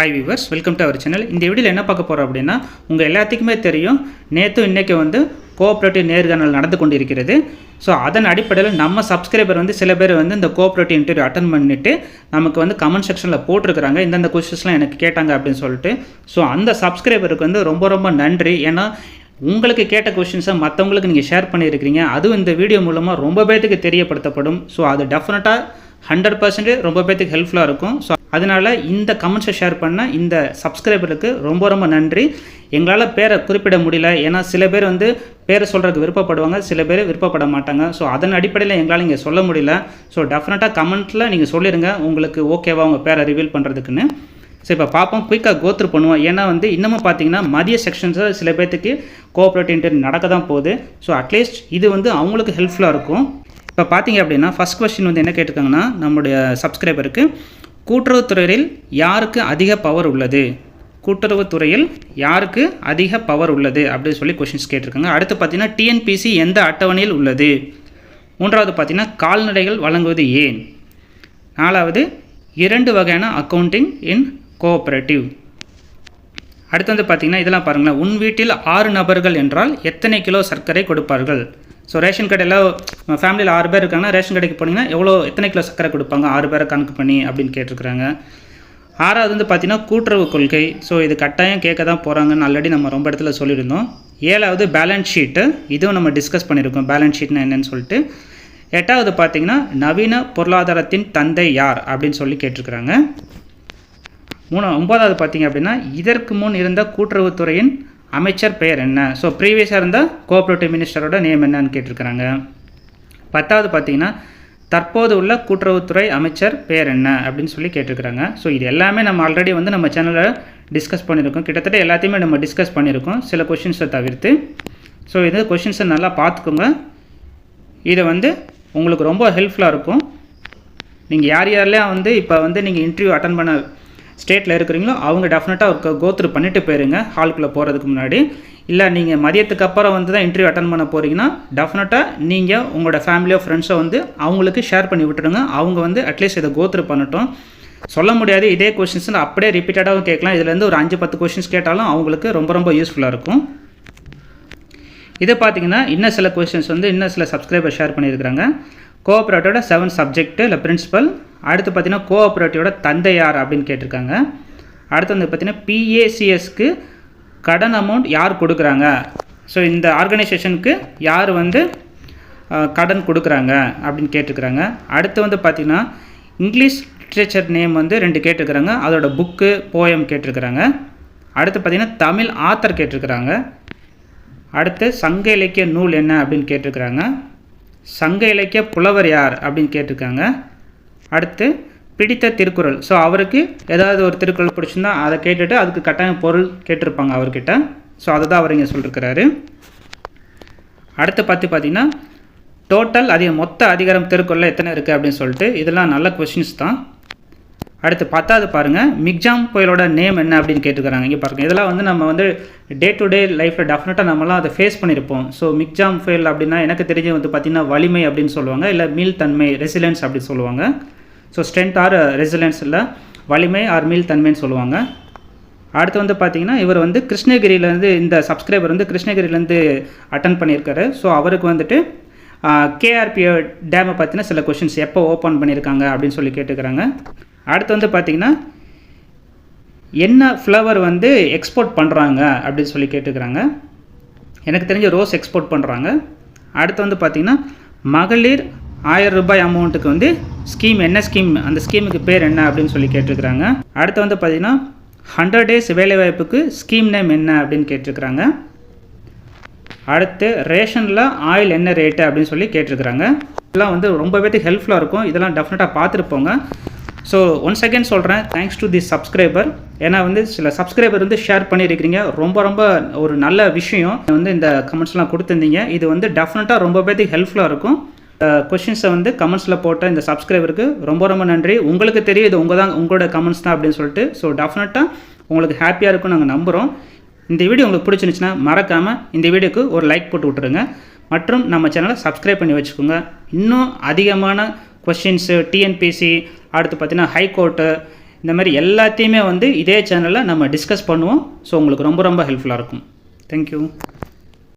Hi viewers welcome to our channel இந்த வீடியோவில் என்ன பார்க்க போகிறோம் அப்படின்னா உங்கள் எல்லாத்துக்குமே தெரியும் நேற்று இன்றைக்கி வந்து கோஆப்ரேட்டிவ் நேர்காணல் நடந்து கொண்டு இருக்கிறது ஸோ அதன் அடிப்படையில் நம்ம சப்ஸ்கிரைபர் வந்து சில பேர் வந்து இந்த கோஆப்ரேட்டிவ் இன்டர்வியூ அட்டன் பண்ணிட்டு நமக்கு வந்து கமெண்ட் செக்ஷனில் போட்டிருக்கிறாங்க. இந்தந்த கொஸ்டின்ஸ்லாம் எனக்கு கேட்டாங்க அப்படின்னு சொல்லிட்டு. ஸோ அந்த சப்ஸ்கிரைபருக்கு வந்து ரொம்ப ரொம்ப நன்றி. ஏன்னா உங்களுக்கு கேட்ட கொஷின்ஸை மற்றவங்களுக்கு நீங்கள் ஷேர் பண்ணியிருக்கிறீங்க. அதுவும் இந்த வீடியோ மூலமாக ரொம்ப பேர்த்துக்கு தெரியப்படுத்தப்படும். ஸோ அது டெஃபினட்டாக ஹண்ட்ரட் பர்சன்ட் ரொம்ப பேர்த்துக்கு ஹெல்ப்ஃபுல்லாக இருக்கும். ஸோ அதனால் இந்த கமெண்ட்ஸை ஷேர் பண்ண இந்த சப்ஸ்கிரைபருக்கு ரொம்ப ரொம்ப நன்றி. எங்களால் பேரை குறிப்பிட முடியல. ஏன்னா சில பேர் வந்து பேரை சொல்கிறதுக்கு விருப்பப்படுவாங்க சில பேர் விருப்பப்பட மாட்டாங்க. ஸோ அதன் அடிப்படையில் எங்களால் இங்கே சொல்ல முடியல. ஸோ டெஃபினட்டாக கமெண்ட்டில் நீங்கள் சொல்லிடுங்க உங்களுக்கு ஓகேவா உங்கள் பேரை ரிவீல் பண்ணுறதுக்குன்னு சரி இப்போ பார்ப்போம். குயிக்காக கோத்ரு பண்ணுவோம். ஏன்னா வந்து இன்னமும் பார்த்தீங்கன்னா மதிய செக்ஷன்ஸில் சில பேர்த்துக்கு கோஆப்ரேட்டிவ் இன்டர்வியூ நடக்க தான் போகுது ஸோ அட்லீஸ்ட் இது வந்து அவங்களுக்கு ஹெல்ப்ஃபுல்லாக இருக்கும். இப்போ பார்த்தீங்க அப்படின்னா ஃபஸ்ட் கொஸ்டின் வந்து என்ன கேட்டிருக்காங்கன்னா நம்முடைய சப்ஸ்கிரைபருக்கு கூட்டுறவுத்துறையில் யாருக்கு அதிக பவர் உள்ளது? கூட்டுறவுத்துறையில் யாருக்கு அதிக பவர் உள்ளது? அப்படின்னு சொல்லி கொஷின்ஸ் கேட்டிருக்காங்க. அடுத்து பார்த்தீங்கன்னா டிஎன்பிசி எந்த அட்டவணையில் உள்ளது? மூன்றாவது பார்த்தீங்கன்னா கால்நடைகள் வழங்குவது ஏன்? நாலாவது இரண்டு வகையான அக்கௌண்டிங் இன் கோஆப்ரேட்டிவ் அடுத்து வந்து பார்த்தீங்கன்னா இதெல்லாம் பாருங்களேன். உன் வீட்டில் ஆறு நபர்கள் என்றால் எத்தனை கிலோ சர்க்கரை கொடுப்பார்கள்? ஸோ ரேஷன் கடையில் ஃபேமிலியில் ஆறு பேர் இருக்காங்கன்னா ரேஷன் கடைக்கு போனீங்கன்னா எவ்வளோ எத்தனை கிலோ சர்க்கரை கொடுப்பாங்க? ஆறு பேரை கணக்கு பண்ணி அப்படின்னு கேட்டிருக்கிறாங்க. ஆறாவது வந்து பார்த்தீங்கன்னா கூட்டுறவு கொள்கை. ஸோ இது கட்டாயம் கேட்க தான் போகிறாங்கன்னு ஆல்ரெடி நம்ம ரொம்ப இடத்துல சொல்லியிருந்தோம். ஏழாவது பேலன்ஸ் ஷீட்டு இதுவும் நம்ம டிஸ்கஸ் பண்ணியிருக்கோம். பேலன்ஸ் ஷீட்னா என்னன்னு சொல்லிட்டு. எட்டாவது பார்த்தீங்கன்னா நவீன பொருளாதாரத்தின் தந்தை யார்? அப்படின்னு சொல்லி கேட்டிருக்கிறாங்க. மூணு ஒன்பதாவது பார்த்தீங்க அப்படின்னா இதற்கு முன் இருந்த கூட்டுறவுத்துறையின் அமைச்சர் பெயர் என்ன? ஸோ ப்ரீவியஸாக இருந்தால் கோஆப்ரேட்டிவ் மினிஸ்டரோட நேம் என்னன்னு கேட்டிருக்கிறாங்க. பத்தாவது பார்த்தீங்கன்னா தற்போது உள்ள கூட்டுறவுத்துறை அமைச்சர் பேர் என்ன? அப்படின்னு சொல்லி கேட்டிருக்கிறாங்க. ஸோ இது எல்லாமே நம்ம ஆல்ரெடி வந்து நம்ம சேனலில் டிஸ்கஸ் பண்ணியிருக்கோம். கிட்டத்தட்ட எல்லாத்தையுமே நம்ம டிஸ்கஸ் பண்ணியிருக்கோம். சில கொஷின்ஸை தவிர்த்து. ஸோ இது கொஷின்ஸை நல்லா பார்த்துக்கோங்க. இதை வந்து உங்களுக்கு ரொம்ப ஹெல்ப்ஃபுல்லாக இருக்கும். நீங்கள் யார் யாரெல்லாம் வந்து இப்போ வந்து நீங்கள் இன்டர்வியூ அட்டன் பண்ண ஸ்டேட்டில் இருக்கிறீங்களோ அவங்க டெஃபினட்டாக ஒரு கோத்ரு பண்ணிட்டு போயிருங்க ஹாலுக்குள்ளே போகிறதுக்கு முன்னாடி. இல்லை நீங்கள் மதியத்துக்கு அப்புறம் வந்து தான் இன்டர்வியூ அட்டன் பண்ண போகிறீங்கன்னா டெஃபினட்டாக நீங்கள் உங்களோட ஃபேமிலியோ ஃப்ரெண்ட்ஸோ வந்து அவங்களுக்கு ஷேர் பண்ணி விட்டுருங்க. அவங்க வந்து அட்லீஸ்ட் இதை கோத்ரு பண்ணட்டும். சொல்ல முடியாது இதே கொஷின்ஸ் அப்படியே ரிப்பீட்டடாகவும் கேட்கலாம். இதுலேருந்து ஒரு அஞ்சு பத்து கொஷின்ஸ் கேட்டாலும் அவங்களுக்கு ரொம்ப ரொம்ப யூஸ்ஃபுல்லாக இருக்கும். இதை பார்த்தீங்கன்னா இன்னும் சில கொஷின்ஸ் வந்து இன்னும் சில சப்ஸ்கிரைபர் ஷேர் பண்ணியிருக்கிறாங்க. கோஆப்ரேட்டோட செவன் சப்ஜெக்ட் இல்லை பிரின்சிபல் அடுத்து பார்த்தீங்கன்னா கோஆப்ரேட்டிவோட தந்தை யார் அப்படின்னு கேட்டிருக்காங்க. அடுத்து வந்து பார்த்தீங்கன்னா பிஏசிஎஸ்க்கு கடன் அமௌண்ட் யார் கொடுக்குறாங்க? ஸோ இந்த ஆர்கனைசேஷனுக்கு யார் வந்து கடன் கொடுக்குறாங்க அப்படின்னு கேட்டிருக்கிறாங்க. அடுத்து வந்து பார்த்திங்கன்னா இங்கிலீஷ் லிட்ரேச்சர் நேம் வந்து ரெண்டு கேட்டிருக்கிறாங்க. அதோட புக்கு போயம் கேட்டிருக்கிறாங்க. அடுத்து பார்த்திங்கன்னா தமிழ் ஆத்தர் கேட்டிருக்கிறாங்க. அடுத்து சங்க இலக்கிய நூல் என்ன அப்படின்னு கேட்டிருக்கிறாங்க. சங்க இலக்கிய புலவர் யார் அப்படின்னு கேட்டிருக்காங்க. அடுத்து பிடித்த திருக்குறள். ஸோ அவருக்கு ஏதாவது ஒரு திருக்குறள் பிடிச்சிருந்தா அதை கேட்டுட்டு அதுக்கு கட்டாயம் பொருள் கேட்டிருப்பாங்க அவர்கிட்ட. ஸோ அதை தான் அவர் இங்கே சொல்லியிருக்கிறாரு அடுத்து பார்த்து பார்த்தீங்கன்னா டோட்டல் அதிக மொத்த அதிகாரம் திருக்குறளில் எத்தனை இருக்குது அப்படின்னு சொல்லிட்டு இதெல்லாம் நல்ல கொஷின்ஸ் தான். அடுத்து பத்தாவது பாருங்கள் மிக்ஜாம் புயலோட நேம் என்ன அப்படின்னு கேட்டுக்கிறாங்க இங்கே பாருங்கள் இதெல்லாம் வந்து நம்ம வந்து டே டு டே லைஃப்பில் டெஃபினட்டாக நம்மலாம் அதை ஃபேஸ் பண்ணியிருப்போம். ஸோ மிக்ஜாம் புயல் அப்படின்னா எனக்கு தெரிஞ்சு வந்து பார்த்திங்கன்னா வலிமை அப்படின்னு சொல்லுவாங்க இல்லை மீள்தன்மை ரெசிலன்ஸ் அப்படின்னு சொல்லுவாங்க. ஸோ ஸ்ட்ரென்த் ஆர் ரெசிலன்ஸ் இல்லை வலிமை ஆர் மீள்தன்மைன்னு சொல்லுவாங்க. அடுத்து வந்து பார்த்தீங்கன்னா இவர் வந்து கிருஷ்ணகிரியிலேருந்து இந்த சப்ஸ்கிரைபர் வந்து கிருஷ்ணகிரியிலேருந்து அட்டன் பண்ணியிருக்காரு. ஸோ அவருக்கு வந்துட்டு கேஆர்பி டேமை பற்றின சில கொஷின்ஸ் எப்போ ஓப்பன் பண்ணியிருக்காங்க அப்படின்னு சொல்லி கேட்டுக்கிறாங்க. அடுத்து வந்து பார்த்தீங்கன்னா என்ன ஃப்ளவர் வந்து எக்ஸ்போர்ட் பண்ணுறாங்க அப்படின்னு சொல்லி கேட்டுக்கிறாங்க. எனக்கு தெரிஞ்ச ரோஸ் எக்ஸ்போர்ட் பண்ணுறாங்க அடுத்து வந்து பார்த்திங்கன்னா மகளிர் ஆயிரம் ரூபாய் அமௌண்ட்டுக்கு வந்து ஸ்கீம் என்ன ஸ்கீம் அந்த ஸ்கீமுக்கு பேர் என்ன அப்படின்னு சொல்லி கேட்டிருக்கிறாங்க. அடுத்து வந்து பார்த்திங்கன்னா ஹண்ட்ரட் டேஸ் வேலைவாய்ப்புக்கு ஸ்கீம் நேம் என்ன அப்படின்னு கேட்டிருக்கிறாங்க. அடுத்து ரேஷனில் ஆயில் என்ன ரேட்டு அப்படின்னு சொல்லி கேட்டிருக்கிறாங்க. இதெல்லாம் வந்து ரொம்ப பேத்துக்கு ஹெல்ப்ஃபுல்லாக இருக்கும். இதெல்லாம் டெஃபினட்டாக பார்த்துருப்போங்க. ஸோ ஒன் செகண்ட் சொல்கிறேன் தேங்க்ஸ் டு தி சப்ஸ்கிரைபர் ஏன்னா வந்து சில சப்ஸ்கிரைபர் வந்து ஷேர் பண்ணியிருக்கிறீங்க. ரொம்ப ரொம்ப ஒரு நல்ல விஷயம். வந்து இந்த கமெண்ட்ஸ்லாம் கொடுத்துருந்தீங்க. இது வந்து டெஃபினட்டாக ரொம்ப பேத்துக்கு ஹெல்ப்ஃபுல்லாக இருக்கும். கொஷின்ஸை வந்து கமெண்ட்ஸில் போட்ட இந்த சப்ஸ்கிரைபருக்கு ரொம்ப ரொம்ப நன்றி. உங்களுக்கு தெரியும் இது உங்கள் தான் உங்களோட கமெண்ட்ஸ் தான் அப்படின்னு சொல்லிட்டு. ஸோ டெஃபினட்டாக உங்களுக்கு ஹாப்பியாக இருக்கும்னு நாங்கள் நம்புகிறோம் இந்த வீடியோ உங்களுக்கு பிடிச்சிருந்துச்சுன்னா மறக்காமல் இந்த வீடியோக்கு ஒரு லைக் போட்டு விட்டுருங்க. மற்றும் நம்ம சேனலை சப்ஸ்கிரைப் பண்ணி வச்சுக்கோங்க. இன்னும் அதிகமான கொஷின்ஸு டிஎன்பிசி அடுத்து பார்த்தீங்கன்னா ஹைகோர்ட்டு இந்த மாதிரி எல்லாத்தையுமே வந்து இதே சேனலில் நம்ம டிஸ்கஸ் பண்ணுவோம். ஸோ உங்களுக்கு ரொம்ப ரொம்ப ஹெல்ப்ஃபுல்லாக இருக்கும். தேங்க்யூ